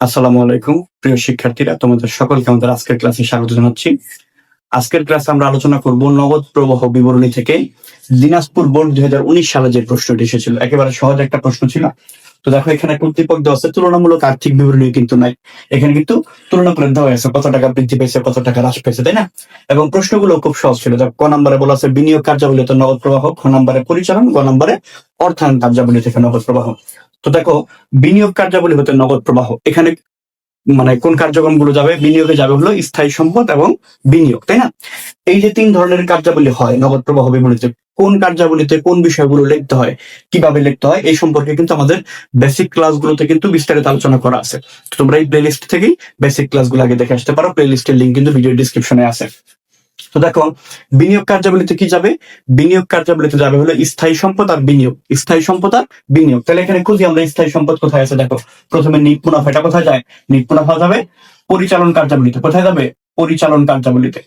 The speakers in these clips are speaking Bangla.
আসসালামু আলাইকুম, প্রিয় শিক্ষার্থীরা, তোমাদের সকলকে আমাদের আজকের ক্লাসে স্বাগত জানাচ্ছি। আজকের ক্লাসে আমরা আলোচনা করব নগদ প্রবাহ বিবরণী থেকে দিনাজপুর বোর্ড দুই হাজার উনিশ সালে যে প্রশ্নটি এসেছিল। একেবারে সহজ একটা প্রশ্ন ছিল। তো দেখো, এখানে কর্তৃপক্ষ দেওয়া আছে, তুলনামূলক আর্থিক বিবরণী কিন্তু নাই। এখানে কিন্তু তুলনা করে দেওয়া হয়েছে কত টাকা বৃদ্ধি পেয়েছে, কত টাকা হ্রাস পেয়েছে, তাই না? এবং প্রশ্নগুলো খুব সহজ ছিল। দেখো, ক নম্বরে বলা আছে, বিনিয়োগ কার্যাবলীতে নগদ প্রবাহ, খ নম্বরে পরিচালন, গ নম্বরে অর্থায়ন কার্যাবলী থেকে নগদ প্রবাহ। তো দেখো, বিনিয়োগ কার্যাবলী হতে নগদ প্রবাহ। এখানে মানে কোন কার্যক্রমগুলো যাবে, বিনিয়োগে যাবে হলো স্থায়ী সম্পদ এবং বিনিয়োগ, তাই না? এই যে তিন ধরনের কার্যাবলী হয়, নগদ প্রবাহ বিবরণীতে কোন কার্যাবলীতে কোন বিষয়গুলো লিখতে হয়, কীভাবে লিখতে হয়, এই সম্পর্কে কিন্তু আমাদের বেসিক ক্লাসগুলোতে কিন্তু বিস্তারিত আলোচনা করা আছে। তোমরা এই প্লেলিস্ট থেকেই বেসিক ক্লাসগুলো আগে দেখে আসতে পারো প্লেলিস্টের লিঙ্ক কিন্তু ভিডিও ডিসক্রিপশনে আছে। তো দেখো, বিনিয়োগ কার্যাবলীতে কি যাবে? বিনিয়োগ কার্যাবলীতে যাবে হলো স্থায়ী সম্পদ আর বিনিয়োগ। স্থায়ী সম্পদ আর বিনিয়োগ। তাহলে এখানে খুঁজি আমরা স্থায়ী সম্পদ কোথায় আছে দেখো। প্রথমে নিট এটা কোথায় যায়? নিট মুনাফা যাবে পরিচালন কার্যাবলীতে। কোথায় যাবে? পরিচালন কার্যাবলীতে।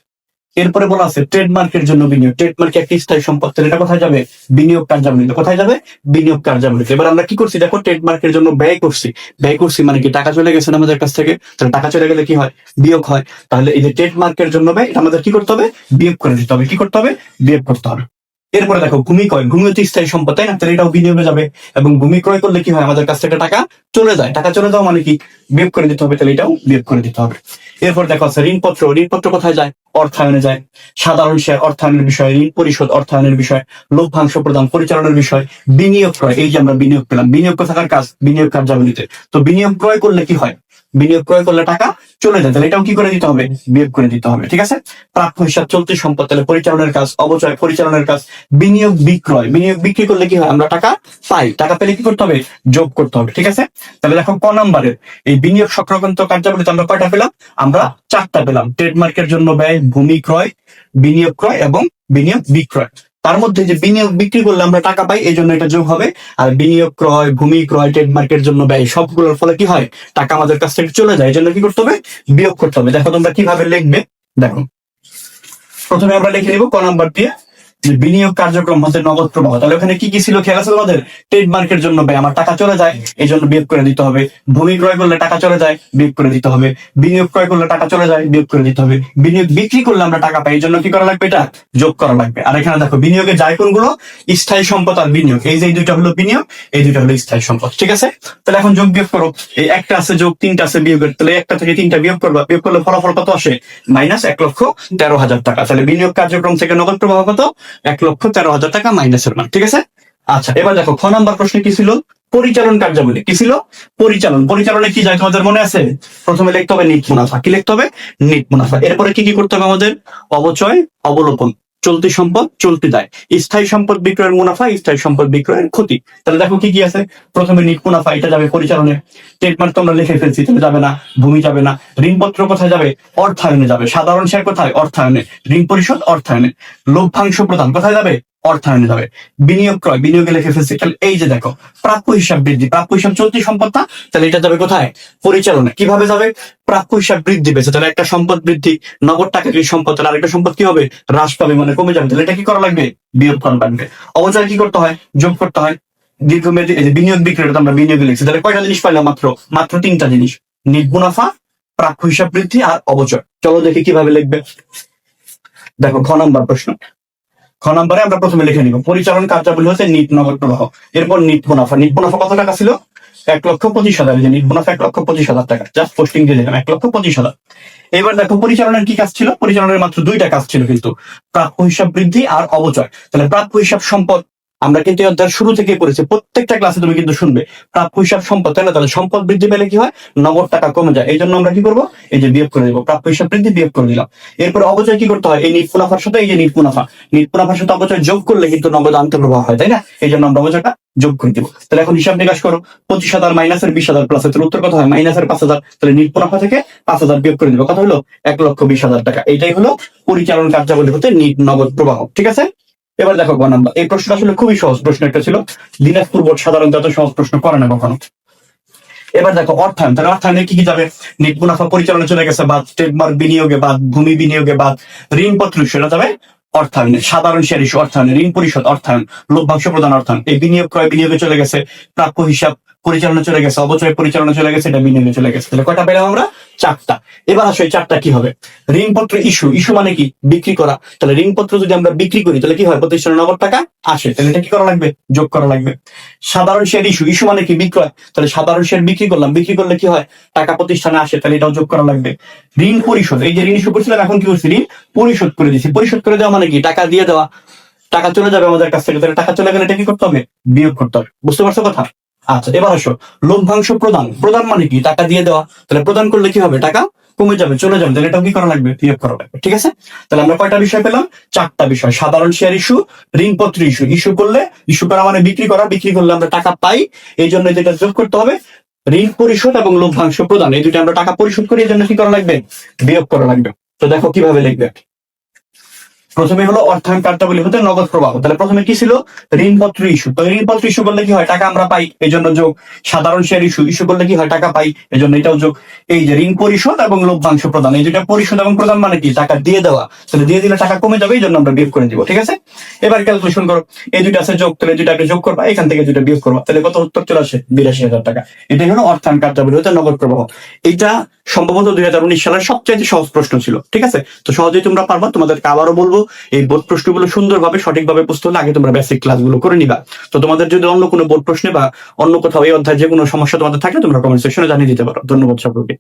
এরপরে বলা আছে ট্রেডমার্কের জন্য বিনিয়োগ। ট্রেডমার্ক একটি স্থায়ী সম্পদ তাহলে এটা কোথায় যাবে? বিনিয়োগ কার্যাবলীতে কোথায় যাবে? বিনিয়োগ কার্যাবলীতে এবার আমরা কি করছি? দেখো ট্রেডমার্কের জন্য ব্যয় করছি। ব্যয় করছি মানে কি? টাকা চলে গেছে আমাদের কাছ থেকে? তাহলে টাকা চলে গেলে কি হয়? বিয়োগ হয়। তাহলে এই যে ট্রেডমার্কের জন্য ব্যয়, এটা আমাদের কি করতে হবে? বিয়োগ করে দিতে হবে। কি করতে হবে? বিয়োগ করতে হবে। এরপরে দেখো, ভূমি ক্রয়। ভূমি হচ্ছে স্থায়ী সম্পদ, তাই না? তাহলে এটাও বিনিয়োগে যাবে। এবং ভূমি ক্রয় করলে কি হয়? আমাদের কাছ থেকে টাকা চলে যায়। টাকা চলে যাওয়া মানে কি? বিয়োগ করে দিতে হবে, তাহলে এটাও বিয়োগ করে দিতে হবে। এরপর দেখো আছে, ঋণপত্র। ঋণপত্র কোথায় যায়? অর্থায়নে যায়। সাধারণ শেয়ার অর্থায়নের বিষয়, ঋণ পরিশোধ অর্থায়নের বিষয়, লভ্যাংশ প্রদান পরিচালনার বিষয়, বিনিয়োগ ক্রয়, এই যে আমরা বিনিয়োগ পেলাম। বিনিয়োগ কোথাকার কাজ, বিনিয়োগ কার্যাবলীতে। তো বিনিয়োগ ক্রয় করলে কি হয়? বিনিয়োগ ক্রয় করলে টাকা চলে যায়। তাহলে এটাও কি করে দিতে হবে? বিয়োগ করে দিতে হবে, ঠিক আছে? প্রাপ্য হিসাব চলতি সম্পদ, তাহলে পরিচালনার কাজ অবচয় পরিচালনার কাজ, বিনিয়োগ বিক্রয়। বিনিয়োগ বিক্রি করলে কি হয়? আমরা টাকা পাই। টাকা পেলে কি করতে হবে? যোগ করতে হবে, ঠিক আছে? তাহলে দেখো ক নম্বরের। এই বিনিয়োগ সংক্রান্ত কার্যাবলীতে আমরা কয়টা পেলাম? আমরা চারটা পেলাম। ট্রেডমার্কের জন্য ব্যয় ভূমি ক্রয়, বিনিয়োগ ক্রয় এবং বিনিয়োগ বিক্রয়। তার মধ্যে যে বিনিয়োগ বিক্রি করলে আমরা টাকা পাই এই জন্য এটা যোগ হবে। আর বিনিয়োগ ক্রয়, ভূমি ক্রয় ট্রেডমার্কের জন্য ব্যয়, সবগুলোর ফলে কি হয়? টাকা আমাদের কাছ থেকে চলে যায়। এই জন্য কি করতে হবে? বিয়োগ করতে হবে। দেখো তোমরা কীভাবে লিখবে? দেখো। প্রথমে আমরা লিখে নিব ক নাম্বার দিয়ে। যে বিনিয়োগ কার্যক্রম হচ্ছে নগদ প্রবাহ। তাহলে ওখানে কি কি ছিল খেয়াল আছে তোমাদের? ট্রেডমার্কের জন্য ব্যয়, আমার টাকা চলে যায়, এই জন্য বিয়োগ করে দিতে হবে। ভূমি ক্রয় করলে টাকা চলে যায়, বিয়োগ করে দিতে হবে। বিনিয়োগ ক্রয় করলে টাকা চলে যায়, বিয়োগ করে দিতে হবে। বিনিয়োগ বিক্রি করলে আমরা টাকা পাই, এই জন্য কি করা লাগবে এটা? যোগ করা লাগবে। আর এখানে দেখো বিনিয়োগে যায় কোনগুলো? স্থায়ী সম্পদ আর বিনিয়োগ। এই যে দুইটা হলো বিনিয়োগ, এই দুইটা হলো স্থায়ী সম্পদ। ঠিক আছে? তাহলে এখন যোগ বিয়োগ করো। এই একটা আছে যোগ, তিনটা আছে বিয়োগের। তাহলে একটা থেকে তিনটা বিয়োগ করবা। বিয়োগ করলে ফলাফল কত আসে? মাইনাস এক লক্ষ তেরো হাজার টাকা। তাহলে বিনিয়োগ কার্যক্রম থেকে নগদ প্রবাহ কত? এক লক্ষ তেরো হাজার টাকা মাইনাসের মান, ঠিক আছে? আচ্ছা এবার দেখো, খ নাম্বার প্রশ্নে কি ছিল? পরিচালন কার্যাবলী, কি ছিল? পরিচালন। পরিচালনে কি যায় তোমাদের মনে আছে? প্রথমে লিখতে হবে নিট মুনাফা। কি লিখতে হবে? নিট মুনাফা। এরপরে কি কি করতে হবে আমাদের? অবচয়, অবলোপন। চলতি সম্পদ, চলতি দায়। স্থায়ী সম্পদ বিক্রয়ের মুনাফা, স্থায়ী সম্পদ বিক্রয়ের ক্ষতি। তাহলে দেখো কি কি আছে? প্রথমে নিট মুনাফা, এটা যাবে পরিচালনে। ট্রেডমার্ক তোমরা লিখে ফেলছি, তাহলে যাবে না, ভূমি যাবে না। ঋণপত্র কোথায় যাবে? অর্থায়নে যাবে। সাধারণ শেয়ার কোথায়? অর্থায়নে। ঋণ পরিশোধ, অর্থায়নে। লভ্যাংশ প্রদান কোথায় যাবে? অর্থায়নে যাবে। বিনিয়োগ ক্রয়, বিনিয়োগে লিখে ফেলছি তাহলে এই যে দেখো, প্রাপ্য হিসাব বৃদ্ধি। প্রাপ্য হিসাব চলতি সম্পদটা, তাহলে এটা যাবে কোথায়? পরিচালনা। কীভাবে যাবে? প্রাপ্য হিসাব বৃদ্ধি পেয়েছে। তাহলে একটা সম্পদ বৃদ্ধি, নগদ টাকা কি সম্পদ? তাহলে আরেকটা সম্পদ কি হবে? হ্রাস পাবে মানে কমে যাবে। তাহলে এটা কি করা লাগবে? বিয়োগ করা লাগবে। অবচয় কি করতে হয়? যোগ করতে হয়। দীর্ঘমেয়াদী বিনিয়োগ বিক্রি এটা আমরা বিনিয়োগে লিখছি। তাহলে কয়টা জিনিস পাইলাম মাত্র? মাত্র তিনটা জিনিস। নিট মুনাফা, প্রাপ্য হিসাব বৃদ্ধি আর অবচয়। চলো দেখি কীভাবে লিখবে। দেখো, খ নম্বর প্রশ্ন। খ নম্বরে আমরা প্রথমে লিখে নিব, পরিচালন কার্যাবলী হচ্ছে নিট নগদ প্রবাহ। এরপর নিট মুনাফা। নিট মুনাফা কত টাকা ছিল? এক লক্ষ পঁচিশ হাজার। যে নিট মুনাফা এক লক্ষ পঁচিশ হাজার টাকা। জাস্ট পোস্টিং দিয়ে দিলাম, এক লক্ষ পঁচিশ হাজার। এবার দেখো পরিচালনার কি কাজ ছিল? পরিচালনার মাত্র দুইটা কাজ ছিল কিন্তু। প্রাপ্য হিসাব বৃদ্ধি আর অবচয়। তাহলে প্রাপ্য হিসাব সম্পদ আমরা কিন্তু এই শুরু থেকে পড়েছি। প্রত্যেকটা ক্লাসে তুমি কিন্তু শুনবে। প্রাপ্য হিসাব সম্পদ, তাই না? তাহলে সম্পদ বৃদ্ধি পেলে কি হয়? নগদ টাকা কমে যায়। এই জন্য আমরা কি করব? এই যে বিয়োগ করে দেবো। প্রাপ্য হিসাব বৃদ্ধি বিয়োগ করে দিলাম। এরপর অবচয় কি করতে হয়? এই নিট মুনাফার সাথে এই যে নিট মুনাফা। নিট মুনাফার সাথে অবচয় যোগ করলে কিন্তু নগদ আন্তঃপ্রবাহ হয়, তাই না? এই জন্য আমরা অবচয়টা যোগ করে দিব। তাহলে এখন হিসাব নিকাশ করো। পঁচিশ হাজার মাইনাসের বিশ হাজার প্লাস তাহলে উত্তর কত হয়? মাইনাসের পাঁচ হাজার। তাহলে নিট মুনাফা থেকে পাঁচ হাজার বিয়োগ করে দিব। কথা হলো? এক লক্ষ বিশ হাজার টাকা। এইটাই হলো পরিচালন কার্যাবলী হতে নিট নগদ প্রবাহ। ঠিক আছে? এবার দেখো গ এই প্রশ্নটা আসলে খুবই সহজ প্রশ্ন একটা ছিল। দিনাজপুর বোর্ড সাধারণত এত সহজ প্রশ্ন করে না কখনো? এবার দেখো অর্থায়ন, তাহলে অর্থায়নে কি কি যাবে? নিট মুনাফা পরিচালনা চলে গেছে, বাদ ট্রেডমার্ক বিনিয়োগে, বাদ ভূমি বিনিয়োগে, বাদ ঋণপত্র সেটা যাবে অর্থায়নে, সাধারণ শেয়ার ইস্যু অর্থায়নে, ঋণ পরিশোধ, অর্থায়ন, লভ্যাংশ প্রদান, অর্থায়ন। এই বিনিয়োগ ক্রয় বিনিয়োগে চলে গেছে, প্রাপ্য হিসাব পরিচালনা চলে গেছে, অবচয় পরিচালনা চলে গেছে, এটা বিনিয়োগে চলে গেছে। তাহলে কয়টা পেলাম আমরা? চারটা। এবার আসো চারটা কি হবে? ঋণপত্র ইস্যু ইস্যু মানে কি? বিক্রি করা। তাহলে ঋণপত্র যদি আমরা বিক্রি করি, তাহলে কি হয়? প্রতিষ্ঠানের নগদ টাকা আসে। তাহলে এটা কি করা লাগবে? যোগ করা লাগবে। সাধারণ শেয়ার ইস্যু ইস্যু মানে কি? বিক্রয়। তাহলে সাধারণ শেয়ার বিক্রি করলাম। বিক্রি করলে কি হয়? টাকা প্রতিষ্ঠানে আসে। তাহলে এটাও যোগ করা লাগবে। ঋণ পরিশোধ। এই যে ঋণ ইস্যু করছিলাম, এখন কি করছি? ঋণ পরিশোধ করে দিচ্ছি পরিশোধ করে দেওয়া মানে কি? টাকা দিয়ে দেওয়া। টাকা চলে যাবে আমাদের কাছ থেকে। তাহলে টাকা চলে গেলে এটা কি করতে হবে? বিয়োগ করতে হবে। বুঝতে পারছ কথা? আচ্ছা এবার আসো। লভ্যাংশ প্রদান। প্রদান মানে কি? টাকা দিয়ে দেওয়া। তাহলে প্রদান করলে কি হবে? টাকা কমে যাবে, চলে যাবে। তাহলে এটাও কি করা লাগবে? করা লাগবে। ঠিক আছে? তাহলে আমরা কয়টা বিষয় পেলাম? চারটা বিষয়। সাধারণ শেয়ার ইস্যু ঋণপত্র ইস্যু ইস্যু করলে ইস্যু করা মানে বিক্রি করা। বিক্রি করলে আমরা টাকা পাই। এই জন্য যেটা যোগ করতে হবে। ঋণ পরিশোধ এবং লভ্যাংশ প্রদান। এই দুটো আমরা টাকা পরিশোধ করি। এই জন্য কি করা লাগবে? বিয়োগ করা লাগবে। তো দেখো কীভাবে লিখবে। প্রথমে হলো অর্থায়ন কার্যাবলী হতে নগদ প্রবাহ। তাহলে প্রথমে কি ছিল? ঋণপত্র ইস্যু তো ঋণপত্র ইস্যু করলে কি হয়? টাকা আমরা পাই এই জন্য যোগ সাধারণ শেয়ার ইস্যু ইস্যু করলে কি হয়? টাকা পাই এই জন্য এটাও যোগ। এই যে ঋণ পরিশোধ এবং লভ্যাংশ প্রদান, এই দুটা পরিশোধ এবং প্রদান মানে কি? টাকা দিয়ে দেওয়া। তাহলে দিয়ে দিলে টাকা কমে যাবে এই জন্য আমরা বিয়োগ করে দিব ঠিক আছে? এবার ক্যালকুলেশন করো, এই দুইটা আছে যোগ, তাহলে দুইটা যোগ করবা, এখান থেকে দুইটা বিয়োগ করবা। তাহলে কত? উত্তর চলে আসে, বিরাশি হাজার টাকা। এটাই হলো অর্থায়ন কার্যাবলী হতে নগদ প্রবাহ। এটা সম্ভবত দুই হাজার উনিশ সালের সবচেয়ে সহজ প্রশ্ন ছিল, ঠিক আছে? তো সহজেই তোমরা পারবা, তোমাদেরকে আবারও বলব এই বোর্ড প্রশ্নগুলো সুন্দরভাবে, সঠিকভাবে বুঝতে হলে আগে তোমরা বেসিক ক্লাসগুলো করে নিবা। তো তোমাদের যদি অন্য কোনো বোর্ড প্রশ্নে বা অন্য কোথাও এই অধ্যায় যে কোনো সমস্যা তোমাদের থাকে, তোমরা কমেন্ট সেকশনে জানিয়ে দিতে পারো। ধন্যবাদ সকলকে।